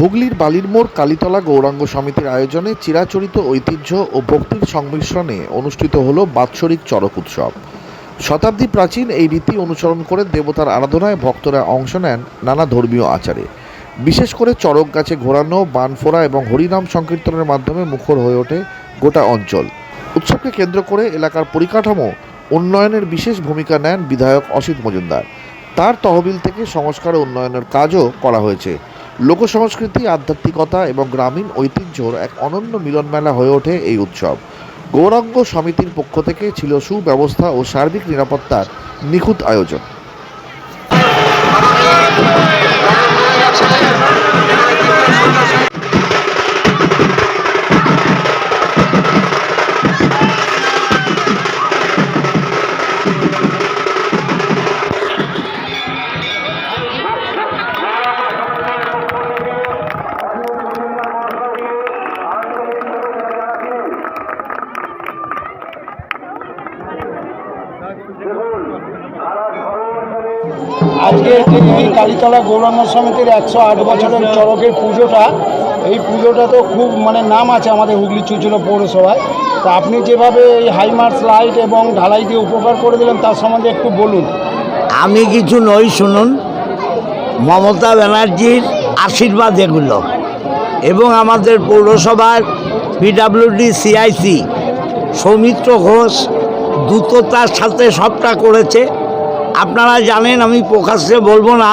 হুগলির বালিরমোড় কালীতলা গৌরাঙ্গ সমিতির আয়োজনে চিরাচরিত ঐতিহ্য ও ভক্তির সংমিশ্রণে অনুষ্ঠিত হল বাৎসরিক চড়ক উৎসব। শতাব্দী প্রাচীন এই রীতি অনুসরণ করে দেবতার আরাধনায় ভক্তরা অংশ নেন নানা ধর্মীয় আচারে। বিশেষ করে চড়ক গাছে ঘোরানো বানফোড়া এবং হরিনাম সংকীর্তনের মাধ্যমে মুখর হয়ে ওঠে গোটা অঞ্চল। উৎসবকে কেন্দ্র করে এলাকার পরিকাঠামো, উন্নয়নের বিশেষ ভূমিকা নেন বিধায়ক অসিত মজুমদার। তার তহবিল থেকে সংস্কার উন্নয়নের কাজও করা হয়েছে। লোকসংস্কৃতি, আধ্যাত্মিকতা এবং গ্রামীণ ঐতিহ্যর এক অনন্য মিলনমেলা হয়ে ওঠে এই উৎসব। গৌরাঙ্গ সমিতির পক্ষ থেকে ছিল সুব্যবস্থা ও সার্বিক নিরাপত্তার নিখুঁত আয়োজন। আজকে এই কালীতলা গৌরাঙ্গ সমিতির একশো আট বছরের চড়কের পুজোটা এই পুজোটা তো খুব মানে নাম আছে আমাদের হুগলি চুচুড়ো পৌরসভায়। তো আপনি যেভাবে এই হাইমার্স লাইট এবং ঢালাই দিয়ে উপকার করে দিলেন তার সম্বন্ধে একটু বলুন। আমি কিছু নই শুনুন মমতা ব্যানার্জির আশীর্বাদ এগুলো। এবং আমাদের পৌরসভার পিডাব্লিউডি সিআইসি সৌমিত্র ঘোষ দ্রুততার সাথে সবটা করেছে। আপনারা জানেন, আমি প্রকাশ্যে বলব না,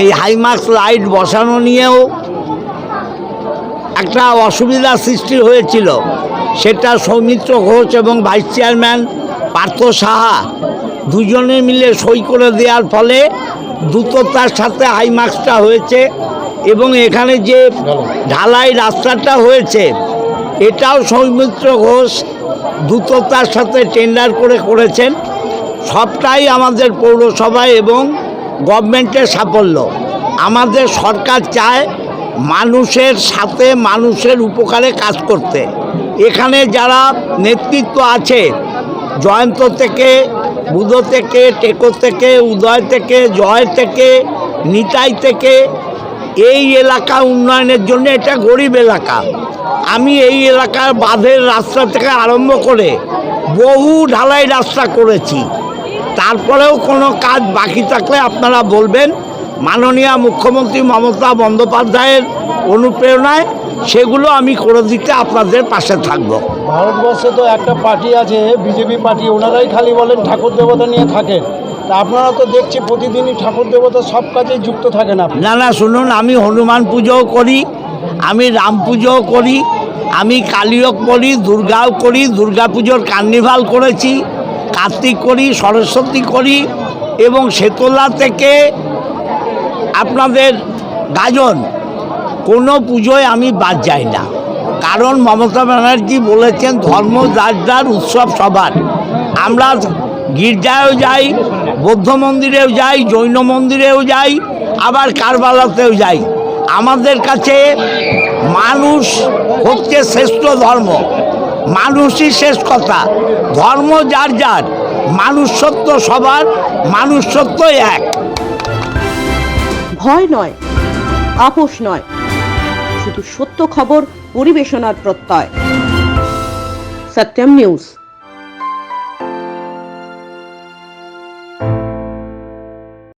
এই হাইমার্কস লাইট বসানো নিয়েও একটা অসুবিধার সৃষ্টি হয়েছিল। সেটা সৌমিত্র ঘোষ এবং ভাইস চেয়ারম্যান পার্থ সাহা দুজনে মিলে সই করে দেওয়ার ফলে দ্রুততার সাথে হাইমার্কসটা হয়েছে এবং এখানে যে ঢালাই রাস্তাটা হয়েছে, এটাও সৌমিত্র ঘোষ দ্রুততার সাথে টেন্ডার করে করেছেন। সবটাই আমাদের পৌরসভায় এবং গভর্নমেন্টের সাফল্য। আমাদের সরকার চায় মানুষের সাথে মানুষের উপকারে কাজ করতে। এখানে যারা নেতৃত্ব আছে, জয়ন্ত থেকে, বুধ থেকে, টেকো থেকে, উদয় থেকে, জয় থেকে, নিতাই থেকে এই এলাকা উন্নয়নের জন্য এটা গরিব এলাকা। আমি এই এলাকার বাঁধের রাস্তা থেকে আরম্ভ করে বহু ঢালাই রাস্তা করেছি। তারপরেও কোনো কাজ বাকি থাকলে আপনারা বলবেন, মাননীয় মুখ্যমন্ত্রী মমতা বন্দ্যোপাধ্যায়ের অনুপ্রেরণায় সেগুলো আমি করে দিতে আপনাদের পাশে থাকব। ভারতবর্ষে তো একটা পার্টি আছে, বিজেপি পার্টি, ওনারাই খালি বলেন ঠাকুর দেবতা নিয়ে থাকেন। তা আপনারা তো দেখছি প্রতিদিনই ঠাকুর দেবতা সব কাজেই যুক্ত থাকেন আপনি। না না, শুনুন, আমি হনুমান পুজোও করি, আমি রাম পুজোও করি, আমি কালীও করি, দুর্গাও করি, দুর্গা পুজোর কার্নিভাল করেছি, কার্তিক করি, সরস্বতী করি, এবং শেতলা থেকে আপনাদের গাজন, কোনো পুজোয় আমি বাদ যাই না। কারণ মমতা ব্যানার্জি বলেছেন, ধর্ম যার যার উৎসব সবার। আমরা গির্জায়ও যাই বৌদ্ধ মন্দিরেও যাই, জৈন মন্দিরেও যাই, আবার কারবালাতেও যাই। আমাদের কাছে মানুষ হচ্ছে শ্রেষ্ঠ ধর্ম। মানুষই শেষ কথা। ধর্ম যার যার, মানুষ সত্য সবার, মানুষ সত্য এক। ভয় নয়, আপোষ নয়, শুধু সত্য খবর, পরিবেশনার প্রত্যয়। সত্যম নিউজ।